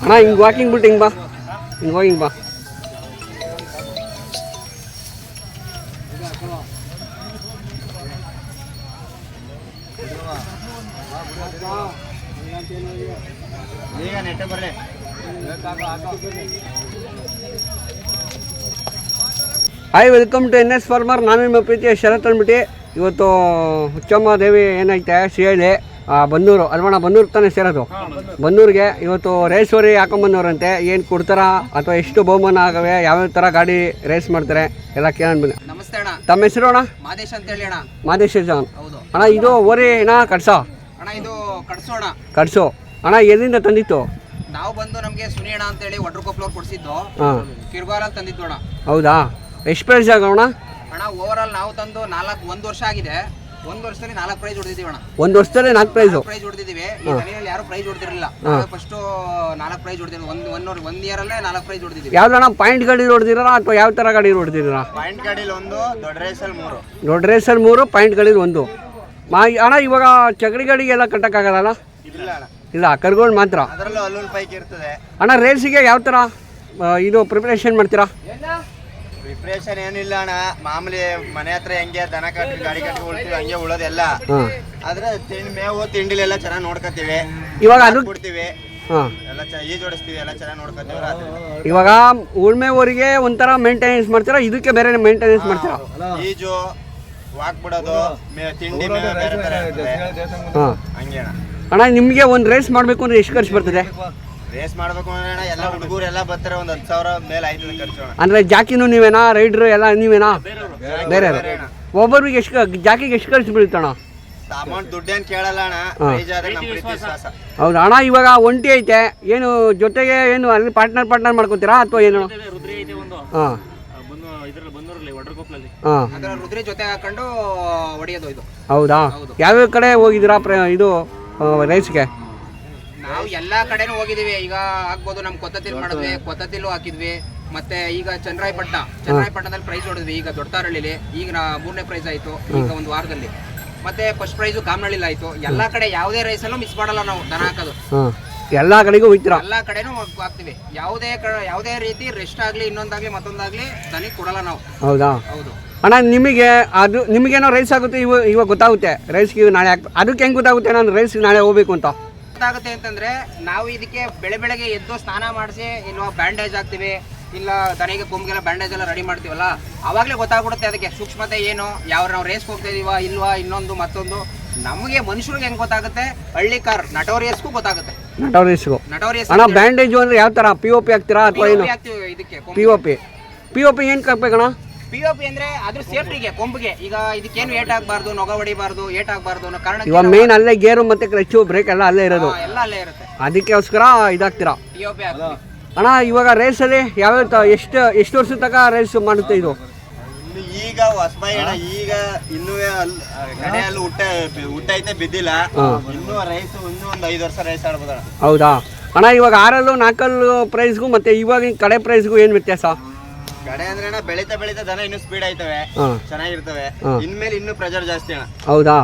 ಅಣ್ಣ, ಹಿಂಗೆ ವಾಕಿಂಗ್ ಬಿಟ್ಟು ಹಿಂಗೆ ಬಾ. ಹಿಂಗೆ ಹೋಗಿ ಹಿಂಗೆ ಬಾ. Hi welcome to N S farmer ನಾನು ನಿಮ್ಮ ಪ್ರೀತಿಯ ಶರತ್ ಅಂದ್ಬಿಟ್ಟು ಇವತ್ತು ಹುಚ್ಚಮ್ಮ ದೇವಿ ಏನೈತೆ ಸಿಹಳಿ ಬನ್ನೂರು ಅಲ್ವಣ ಬನ್ನೂರು ತಾನೇ ಸೇರೋದು. ಬನ್ನೂರಿಗೆ ಇವತ್ತು ರೇಸ್ ವರಿ ಹಾಕೊಂಬಂದವ್ರಂತೆ ಏನು ಕೊಡ್ತಾರ ಅಥವಾ ಎಷ್ಟು ಬಹುಮಾನ ಆಗವೆ ಯಾವ್ಯಾವ ಥರ ಗಾಡಿ ರೇಸ್ ಮಾಡ್ತಾರೆ ಎಲ್ಲ ಕೇಳೋಣ ಬನ್ನಿ. ನಮಸ್ತೆ ಅಣ್ಣ. ತಮ್ಮ ಹೆಸರು ಅಣ್ಣ? ಮಾದೇಶ್ ಅಂತ ಹೇಳಿ ಅಣ್ಣ. ಮಾದೇಶ್ ಜಾನ್. ಹೌದು. ಅಣ್ಣ ಇದು ಓರಿ ಅಣ್ಣ ಕಡ್ಸ? ಅಣ್ಣ ಇದು ಕಡ್ಸೋಣ ಕಡ್ಸು. ಅಣ್ಣ ಎಲ್ಲಿಂದ ತಂದಿತ್ತು? ನಾವು ಬಂದು ನಮಗೆ ಸುನಿಯಣ ಅಂತ ಹೇಳಿ ವಾಟರ್ ಕೊಪ್ಲೋರ್ ಕೊಡಿಸಿದ್ದು. ಹಾಂ. ಕಿರ್ಗಾಲಲ್ಲಿ ತಂದಿದ್ದು ಅಣ್ಣ. ಹೌದಾ? ಎಷ್ಟು ಪ್ರೈಸ್ ಆಗೋಣ ಅಣ್ಣ ಓವರ್ ಆಲ್ ನಾವು ತಂದು ನಾಲ್ಕು ಒಂದು ವರ್ಷ ಆಗಿದೆ. ಒಂದು ವರ್ಷದಲ್ಲಿ ನಾಲ್ಕು ಪ್ರೈಸ್ ಹೊಡೆದಿದ್ದೀವಿ ಅಣ್ಣ. ಒಂದು ವರ್ಷದಲ್ಲಿ ನಾಲ್ಕು ಪ್ರೈಸು ಪ್ರೈಸ್ ಹೊಡೆದಿದ್ದೀವಿ. ಈ ದನಿಯಲ್ಲಿ ಯಾರು ಪ್ರೈಸ್ ಹೊಡೆದಿರಲಿಲ್ಲ. ಫಸ್ಟ್ ನಾಲ್ಕು ಪ್ರೈಸ್ ಹೊಡೆದಿದ್ದೀವಿ ಒಂದು ಒನ್ ಒಂದು ಇಯರಲ್ಲೇ ನಾಲ್ಕು ಪ್ರೈಸ್ ಹೊಡೆದಿದ್ದೀವಿ. ಯಾವ್ದಣ್ಣ ಪಾಯಿಂಟ್ ಗಾಡಿ ಹೊಡೆದಿರ ಅಥವಾ ಯಾವ ಥರ ಗಾಡಿ ಹೊಡೆದಿರ ಪಾಯಿಂಟ್ ಗಾಡಿಲಿ ಒಂದು ದೊಡ್ಡ ರೇಸಲ್ಲಿ ಮೂರು. ದೊಡ್ಡ ರೇಸಲ್ಲಿ ಮೂರು ಪಾಯಿಂಟ್ ಗಾಡಿಲಿ ಒಂದು. ಮಾ ಅಣ್ಣ ಇವಾಗ ಚಗಡಿ ಗಾಡಿಗೆಲ್ಲ ಕಟ್ಟಕ್ಕಾಗಲ್ಲ ಇಲ್ಲ ಅಣ್ಣ. ಇಲ್ಲ ಕರ್ಕೊಂಡು ಮಾತ್ರ. ಅದರಲ್ಲೂ ಅಲ್ಲೂಲ್ ಪೈಕ್ ಇರ್ತದೆ. ಅಣ್ಣ ರೇಸಿಗೆ ಯಾವ ಥರ ಇದು ಪ್ರಿಪ್ರೇಷನ್ ಮಾಡ್ತೀರಾ? ಪ್ರಿಪ್ರೇಷನ್ ಏನಿಲ್ಲ ಅಣ್ಣ. ಮಾಮೂಲಿ ಮನೆ ಹತ್ರ ಹೆಂಗೆ ದನ ಕಟ್ಟಿ ಗಾಡಿ ಕಟ್ಟಿ ಉಳ್ತೀವಿ ಹಂಗೆ ಉಳೋದೆಲ್ಲ. ಹಾಂ ಆದ್ರೆ ತಿಂಡಿ ಮೇವು ತಿಂಡಿಲೆಲ್ಲ ಚೆನ್ನಾಗಿ ನೋಡ್ಕೋತೀವಿ. ಇವಾಗ ಕೊಡ್ತೀವಿ ಹಾಂ ಎಲ್ಲ ಚ ಈಜ್ ಹೊಡಿಸ್ತೀವಿ ಎಲ್ಲ ಚೆನ್ನಾಗಿ ನೋಡ್ಕೊತೀವಿ ರಾತ್ರಿ. ಇವಾಗ ಉಳ್ಮೆ ಊರಿಗೆ ಒಂಥರ ಮೇಂಟೆನೆನ್ಸ್ ಮಾಡ್ತೀರಾ? ಇದಕ್ಕೆ ಬೇರೆ ಮೇಂಟೆನೆನ್ಸ್ ಮಾಡ್ತೀರಾ? ಈಜು ವಾಕ್ ಬಿಡೋದು ಮೇ- ತಿಂಡಿ ಮೇವು ಬೇರೆ ತರ ಇರ್ತದೆ. ಹಾಂ. ಹಂಗೆ ಅಣ್ಣ. ಅಣ್ಣ ನಿಮಗೆ ಒಂದು ರೇಸ್ ಮಾಡಬೇಕು ಅಂದ್ರೆ ಎಷ್ಟು ಖರ್ಚು ಬರ್ತದೆ? ರೇಸ್ ಮಾಡಬೇಕು ಅಂದ್ರೆ ಅಣ್ಣ ಎಲ್ಲ ಹುಡುಗರು ಎಲ್ಲ ಬರ್ತಾರೆ ಒಂದು ಹತ್ತು ಸಾವಿರ ಮೇಲೆ ಐದು ಖರ್ಚು ಅಂದರೆ ಜಾಕಿನೂ ನೀವೇನಾ ರೈಡ್ರು ಎಲ್ಲ ನೀವೇನಾ? ಬೇರೆ ಒಬ್ಬರಿಗೆ ಎಷ್ಟು ಜಾಕಿಗೆ ಎಷ್ಟು ಖರ್ಚು ಬೀಳುತ್ತಣ್ಣ ಅಮೌಂಟ್ ದುಡ್ಡೇನ್ ಕೇಳಲ್ಲ ಅಣ್ಣ. ಪ್ರೈಸ್ ಆದ್ರೆ ನಮ್ಮ ಪ್ರೀತಿ ವಿಶ್ವಾಸ. ಹೌದಾ? ಅಣ್ಣ ಇವಾಗ ಒಂಟಿ ಐತೆ. ಏನು ಜೊತೆಗೆ ಏನು ಅಲ್ಲಿ ಪಾರ್ಟ್ನರ್ ಪಾರ್ಟ್ನರ್ ಮಾಡ್ಕೊತೀರಾ ಅಥವಾ ಏನು? ಹಾಂ. ಹಾಂ. ಅದರ ರುದ್ರಿ ಜೊತೆ ಹಾಕೊಂಡು ಹೊಡೆಯೋದು ಇದು. ಹೌದಾ? ಯಾವ್ಯಾವ ಕಡೆ ಹೋಗಿದ್ದೀರಾ ಪ್ರ ಇದು ರೇಸ್ಗೆ ನಾವು ಎಲ್ಲಾ ಕಡೆನೂ ಹೋಗಿದೀವಿ ಈಗ ಆಗ್ಬೋದು ನಮ್ ಕೊತ್ತತಿಲ್ ಮಾಡಿದ್ವಿ ಕೊತ್ತತಿಲ್ಲು ಹಾಕಿದ್ವಿ. ಮತ್ತೆ ಈಗ ಚಂದ್ರಾಯಪಟ್ಟಣ ಚಂದ್ರಾಯಪಟ್ಟಣದಲ್ಲಿ ಪ್ರೈಸ್ ಹೊಡೆದ್ವಿ. ಈಗ ದೊಡ್ಡತಾರಳ್ಳಿಲಿ ಈಗ ನಾ ಮೂರನೇ ಪ್ರೈಸ್ ಆಯ್ತು ಈಗ ಒಂದು ವಾರದಲ್ಲಿ. ಮತ್ತೆ ಫಸ್ಟ್ ಪ್ರೈಸ್ ಕಾಮನಹಳ್ಳಿಲಿ ಆಯ್ತು. ಎಲ್ಲಾ ಕಡೆ ಯಾವುದೇ ಅಲ್ಲೂ ಮಿಸ್ ಮಾಡಲ್ಲ ನಾವು ದನ ಹಾಕೋದು. ಎಲ್ಲಾ ಕಡೆಗೂ ಹೋಗ್ತೀರಾ? ಎಲ್ಲಾ ಕಡೆನೂ ಹಾಕ್ತಿವಿ. ಯಾವುದೇ ಯಾವುದೇ ರೀತಿ ರೆಸ್ಟ್ ಆಗ್ಲಿ ಇನ್ನೊಂದಾಗ್ಲಿ ಮತ್ತೊಂದಾಗ್ಲಿ ದನಿಗೆ ಕೊಡಲ್ಲ ನಾವು. ಹೌದಾ? ಹೌದು. ಅಣ್ಣ ನಿಮಗೆ ಅದು ನಿಮಗೇನೋ ರೈಸ್ ಆಗುತ್ತೆ ಇವ ಇವಾಗ ಗೊತ್ತಾಗುತ್ತೆ. ರೈಸ್ಗೆ ನಾಳೆ ಅದಕ್ಕೆ ಹೆಂಗೆ ಗೊತ್ತಾಗುತ್ತೆ ನಾನು ರೈಸ್ಗೆ ನಾಳೆ ಹೋಗ್ಬೇಕು ಅಂತ? ಗೊತ್ತಾಗುತ್ತೆ ಅಂತಂದ್ರೆ ನಾವು ಇದಕ್ಕೆ ಬೆಳೆ ಬೆಳಗ್ಗೆ ಎದ್ದು ಸ್ನಾನ ಮಾಡಿಸಿ ಇಲ್ವಾ ಬ್ಯಾಂಡೇಜ್ ಹಾಕ್ತಿವಿ ಇಲ್ಲ ದನಿಗೆ ಕೊಂಬಿಗೆಲ್ಲ ಬ್ಯಾಂಡೇಜ್ ಎಲ್ಲ ರೆಡಿ ಮಾಡ್ತೀವಲ್ಲ ಅವಾಗಲೇ ಗೊತ್ತಾಗ್ಬಿಡುತ್ತೆ ಅದಕ್ಕೆ. ಸೂಕ್ಷ್ಮತೆ ಏನು ಯಾವ ನಾವು ರೇಸ್ಗೆ ಹೋಗ್ತಾ ಇದೀವ ಇಲ್ವಾ ಇನ್ನೊಂದು ಮತ್ತೊಂದು. ನಮಗೆ ಮನುಷ್ಯರಿಗೆ ಹೆಂಗ್ ಗೊತ್ತಾಗುತ್ತೆ? ಹಳ್ಳಿ ಕಾರ್ ನಟೋರಿಯಸ್ಗೂ ಗೊತ್ತಾಗುತ್ತೆ. ನಟೋರಿಯಸ್ಗೂ ನಟೋರಿಯಸ್ ಅಣ್ಣ ಬ್ಯಾಂಡೇಜು ಅಂದರೆ ಯಾವ ತರ ಪಿ ಒ ಪಿ ಹಾಕ್ತೀರಾ ಅಥವಾ ಏನು? ಹಾಕ್ತಿವಿ ಇದಕ್ಕೆ P O P P O P ಏನು ಹಾಕ್ಬೇಕಣ್ಣ ಪಿ ಒ ಪಿ ಅಂದ್ರೆ ಅದ್ರ ಸೇಫ್ಟಿಗೆ ಕೊಂಬಿಗೆ. ಈಗ ಇದಕ್ಕೇನು ಏಟ್ ಆಗಬಾರ್ದು ನೊಗ ಹೊಡಿಬಾರ್ದು ಏಟ್ ಆಗಬಾರ್ದು ಅನ್ನೋ ಕಾರಣ ಇವಾಗ ಮೇನ್ ಅಲ್ಲೇ ಗೇರು ಮತ್ತೆ ಕ್ಲಚ್ಚು ಬ್ರೇಕ್ ಎಲ್ಲ ಅಲ್ಲೇ ಇರೋದು. ಎಲ್ಲ ಅಲ್ಲೇ ಇರುತ್ತೆ. ಅದಕ್ಕೋಸ್ಕರ ಇದಾಗ್ತೀರಾ? ಪಿ ಒ ಪಿ ಅಣ್ಣ ಇವಾಗ ರೇಸಲ್ಲಿ ಯಾವ್ಯಾವ ತ ಎಷ್ಟು ಎಷ್ಟು ವರ್ಷದ ತನಕ ರೇಸ್ ಮಾಡುತ್ತೆ ಇದು? ಇನ್ನು ಈಗ ಹೊಸಬಾಯಿ ಅಣ್ಣ ಈಗ ಇನ್ನೂ ಅಲ್ಲಿ ಗಡೆಯಲ್ಲಿ ಹುಟ್ಟ ಹುಟ್ಟೈತೆ ಬಿದ್ದಿಲ್ಲ. ಇನ್ನೂ ರೈಸ್ ಇನ್ನೂ ಒಂದು ಐದು ವರ್ಷ ರೈಸ್ ಆಡ್ಬೋದಣ್ಣ. ಹೌದಾ? ಅಣ್ಣ ಇವಾಗ ಆರಲ್ಲು ನಾಲ್ಕಲ್ಲು ಪ್ರೈಸ್ಗೂ ಮತ್ತೆ ಇವಾಗಿನ ಕಡೆ ಪ್ರೈಸ್ಗೂ ಏನು ವ್ಯತ್ಯಾಸ? ಗಡೆ ಅಂದ್ರೆ ಅಣ್ಣ ಬೆಳೀತಾ ಬೆಳೀತಾ ದನ ಇನ್ನೂ ಸ್ಪೀಡ್ ಆಯ್ತವೆ. ಹಾಂ. ಚೆನ್ನಾಗಿರ್ತವೆ. ಹಾಂ. ಇನ್ಮೇಲೆ ಇನ್ನೂ ಪ್ರೆಜರ್ ಜಾಸ್ತಿ ಅಣ್ಣ. ಹೌದಾ?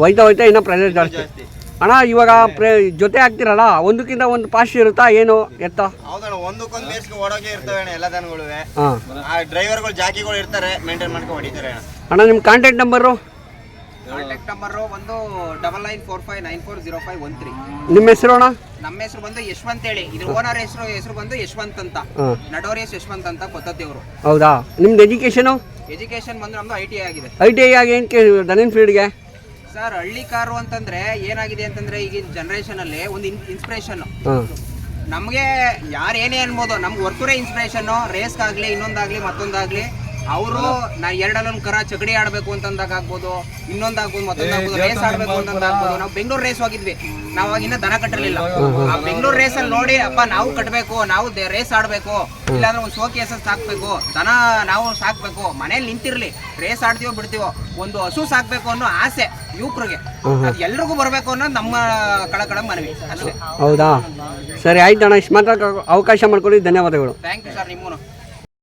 ಹೋಯ್ತಾ ಹೋಯ್ತಾ ಇನ್ನೂ ಪ್ರೆಸೆಂಟ್ ಜಾಸ್ತಿ. ಜಾಸ್ತಿ. ಅಣ್ಣ ಇವಾಗ ಪ್ರೆ ಜೊತೆ ಆಗ್ತಿರಲ್ಲ? ಒಂದಕ್ಕಿಂತ ಒಂದು ಪಾಸ್ಟ್ ಇರುತ್ತಾ? ಏನು? ಎತ್ತ? ಹೌದಣ್ಣ ಒಂದಕ್ಕೊಂದು ಮೇರ್ಸ್ಗೆ ಓಡೋಕೆ ಇರ್ತವೆ ಅಣ್ಣ ಎಲ್ಲ ದನಗಳುವೆ. ಹಾಂ. ಆ ಡ್ರೈವರ್ಗಳು ಜಾಕಿಗಳು ಇರ್ತಾರೆ ಮೇಂಟೈನ್ ಮಾಡ್ಕೊಂಡು ಹೊಡಿತಾರೆ ಅಣ್ಣ. ಅಣ್ಣ ನಿಮ್ಮ ಕಾಂಟ್ಯಾಕ್ಟ್ ನಂಬರು ಕಾಂಟ್ಯಾಕ್ಟ್ ನಂಬರ್ ಒಂದು double nine four five nine four zero five one three ನಿಮ್ಮ ಹೆಸರು ಅಣ್ಣ? ನಮ್ಮ ಹೆಸರು ಬಂದು ಯಶವಂತ್ ಹೇಳಿ. ಇದ್ರ ಓನರ್ ಹೆಸರು ಹೆಸರು ಬಂದು ಯಶವಂತ್ ಅಂತ. ಹಾಂ. ನಡೋರಿಯಸ್ ಯಶವಂತ್ ಅಂತ ಕೊತ್ತದೇವರು ಹೌದಾ? ನಿಮ್ದು ಎಜುಕೇಷನು ಎಜುಕೇಶನ್ ಬಂದು ನಮ್ದು ಐ ಟಿ ಆಗಿದೆ. ಐ ಟಿ ಐ ಆಗಿ ಏನಕ್ಕೆ ದನಿನ್ ಫೀಲ್ಡ್ಗೆ ಸರ್ ಹಳ್ಳಿ ಕಾರು ಅಂತಂದ್ರೆ ಏನಾಗಿದೆ ಅಂತಂದ್ರೆ ಈಗಿನ ಜನರೇಷನ್ ಅಲ್ಲಿ ಒಂದು ಇನ್ಸ್ಪಿರೇಷನ್ ಹಾಂ. ನಮಗೆ ಯಾರು ಏನೇ ಅನ್ಬೋದು ನಮ್ಗೆ ಹೊರ್ತೂರೇ ಇನ್ಸ್ಪಿರೇಷನ್ ರೇಸ್ಗಾಗ್ಲಿ ಇನ್ನೊಂದಾಗ್ಲಿ ಮತ್ತೊಂದಾಗ್ಲಿ. ಅವರು ನಾ ಎರಡಲ್ಲೊಂದು ಕರ ಚಗಡಿ ಆಡ್ಬೇಕು ಅಂತಂದಾಗ ಆಗ್ಬೋದು ಇನ್ನೊಂದಾಗ್ಬೋದು ಮತ್ತೊಂದಾಗ್ಬೋದು ರೇಸ್ ಆಡ್ಬೇಕು ಅಂತಂದಾಗ್ಬೋದು ನಾವು ಬೆಂಗಳೂರು ರೇಸ್ ಹೋಗಿದ್ವಿ. ನಾವು ಇನ್ನ ದನ ಕಟ್ಟಿರ್ಲಿಲ್ಲ ಆ ಬೆಂಗಳೂರು ರೇಸ್ ಅಲ್ಲಿ ನೋಡಿ ಅಪ್ಪ ನಾವು ಕಟ್ಟಬೇಕು ನಾವು ರೇಸ್ ಆಡ್ಬೇಕು. ಇಲ್ಲಾಂದ್ರೆ ಒಂದು ಸೋಕಿ ಹೆಸರು ಸಾಕ್ಬೇಕು ದನ ನಾವು ಸಾಕ್ಬೇಕು. ಮನೇಲಿ ನಿಂತಿರ್ಲಿ. ರೇಸ್ ಆಡ್ತೀವೋ ಬಿಡ್ತೀವೋ ಒಂದು ಹಸು ಸಾಕ್ಬೇಕು ಅನ್ನೋ ಆಸೆ ಯುವಕರಿಗೆ. ಎಲ್ರಿಗೂ ಬರಬೇಕು ಅನ್ನೋದು ನಮ್ಮ ಕಳಕಳ ಮನವಿ. ಅಷ್ಟೇ. ಹೌದಾ? ಸರಿ ಆಯ್ತು ಅಣ್ಣ. ಇಷ್ಟು ಮಾತ್ರ ಅವಕಾಶ ಮಾಡ್ಕೊಡಿ ಧನ್ಯವಾದಗಳು. Thank you sir ನಿಮ್ಮೂ